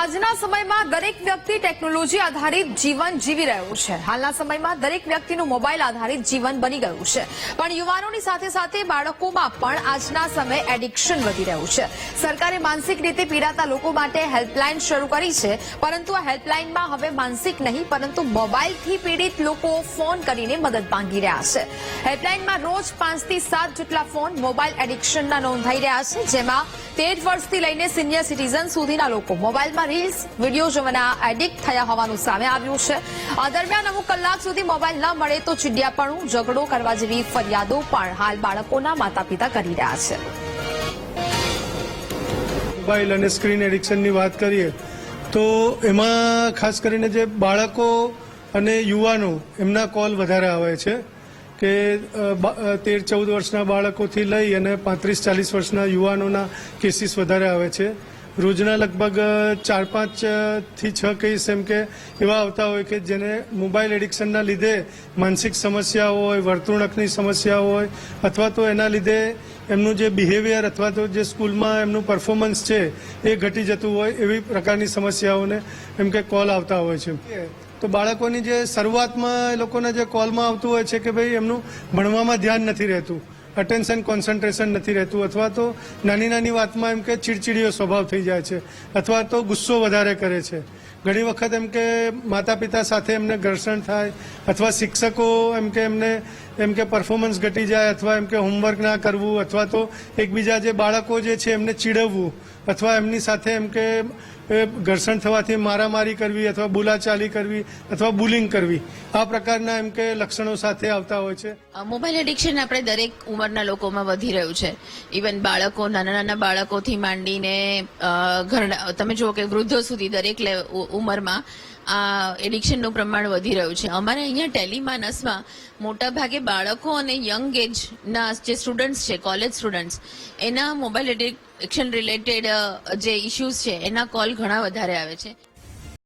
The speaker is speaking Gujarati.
આજના સમયમાં દરેક વ્યક્તિ ટેકનોલોજી આધારિત જીવન જીવી રહ્યું છે. હાલના સમયમાં દરેક વ્યક્તિનું મોબાઈલ આધારિત જીવન બની ગયું છે. પણ યુવાનોની સાથે સાથે બાળકોમાં પણ આજના સમયે એડિક્શન વધી રહ્યું છે. સરકારે માનસિક રીતે પીડાતા લોકો માટે હેલ્પલાઇન શરૂ કરી છે, પરંતુ આ હેલ્પલાઇનમાં હવે માનસિક નહીં, પરંતુ મોબાઈલથી પીડિત લોકો ફોન કરીને મદદ માંગી રહ્યા છે. હેલ્પલાઇનમાં રોજ પાંચથી સાત જેટલા ફોન મોબાઈલ એડિક્શનના નોંધાઈ રહ્યા છે, જેમાં તેર વર્ષથી લઈને સિનિયર સિટીઝન સુધીના લોકો. મોબાઈલમાં રીલ્સ વીડિયો જોવાના એડિક્ટ થયા હોવાનું સામે આવ્યું છે. આ દરમિયાન અમુક કલાક સુધી મોબાઈલ ન મળે તો ચીડિયાપણું, ઝઘડો કરવા જેવી ફરિયાદો પણ હાલ બાળકોના માતા પિતા કરી રહ્યા છે. મોબાઈલ અને સ્ક્રીન એડિક્શનની વાત કરીએ, તો એમાં ખાસ કરીને જે બાળકો અને યુવાનો, એમના કોલ વધારે આવે છે કે તેર, ચૌદ વર્ષના બાળકોથી લઈ અને પાંત્રીસ, ચાલીસ વર્ષના યુવાનોના કેસીસ વધારે આવે છે. રોજના લગભગ ચાર પાંચથી છ કેસ એમ કે એવા આવતા હોય કે જેને મોબાઈલ એડિક્શનના લીધે માનસિક સમસ્યા હોય, વર્તણૂકની સમસ્યા હોય, અથવા તો એના લીધે એમનું જે બિહેવિયર અથવા તો જે સ્કૂલમાં એમનું પરફોર્મન્સ છે, એ ઘટી જતું હોય એવી પ્રકારની સમસ્યાઓને એમ કે કોલ આવતા હોય છે. તો બાળકોની જે શરૂઆતમાં એ લોકોના જે કોલમાં આવતું હોય છે કે ભાઈ એમનું ભણવામાં ધ્યાન નથી રહેતું. અટેન્શન કોન્સન્ટ્રેશન નથી રહેતું, અથવા તો નાની નાની વાતમાં એમ કે ચીડચીડીયો સ્વભાવ થઈ જાય છે, અથવા તો ગુસ્સો વધારે કરે છે. ઘણી વખત એમ કે માતા પિતા સાથે એમને ઘર્ષણ થાય, અથવા શિક્ષકો એમ કે એમને એમ કે પરફોર્મન્સ ઘટી જાય અથવા એમ કે હોમવર્ક ના કરવું અથવા તો એકબીજા જે બાળકો જે છે એમને ચીડવવું અથવા એમની સાથે એમ કે ઘર્ષણ થવાથી મારામારી કરવી અથવા બોલાચાલી કરવી અથવા બુલિંગ કરવી, આ પ્રકારના એમ કે લક્ષણો સાથે આવતા હોય છે. મોબાઈલ એડિક્શન આપણે દરેક ઉંમરના લોકોમાં વધી રહ્યું છે. ઇવન બાળકો, નાના નાના બાળકોથી માંડીને ઘરના, તમે જુઓ કે વૃદ્ધો સુધી દરેક ઉંમરમાં આ એડિક્શનનું પ્રમાણ વધી રહ્યું છે. અમારે અહીંયા ટેલિમાનસમાં મોટા ભાગે બાળકો અને યંગ એજના જે સ્ટુડન્ટ્સ છે કોલેજ સ્ટુડન્ટ્સ એના મોબાઈલ એડિક્શન રિલેટેડ જે ઇશ્યુઝ છે, એના કોલ ઘણા વધારે આવે છે.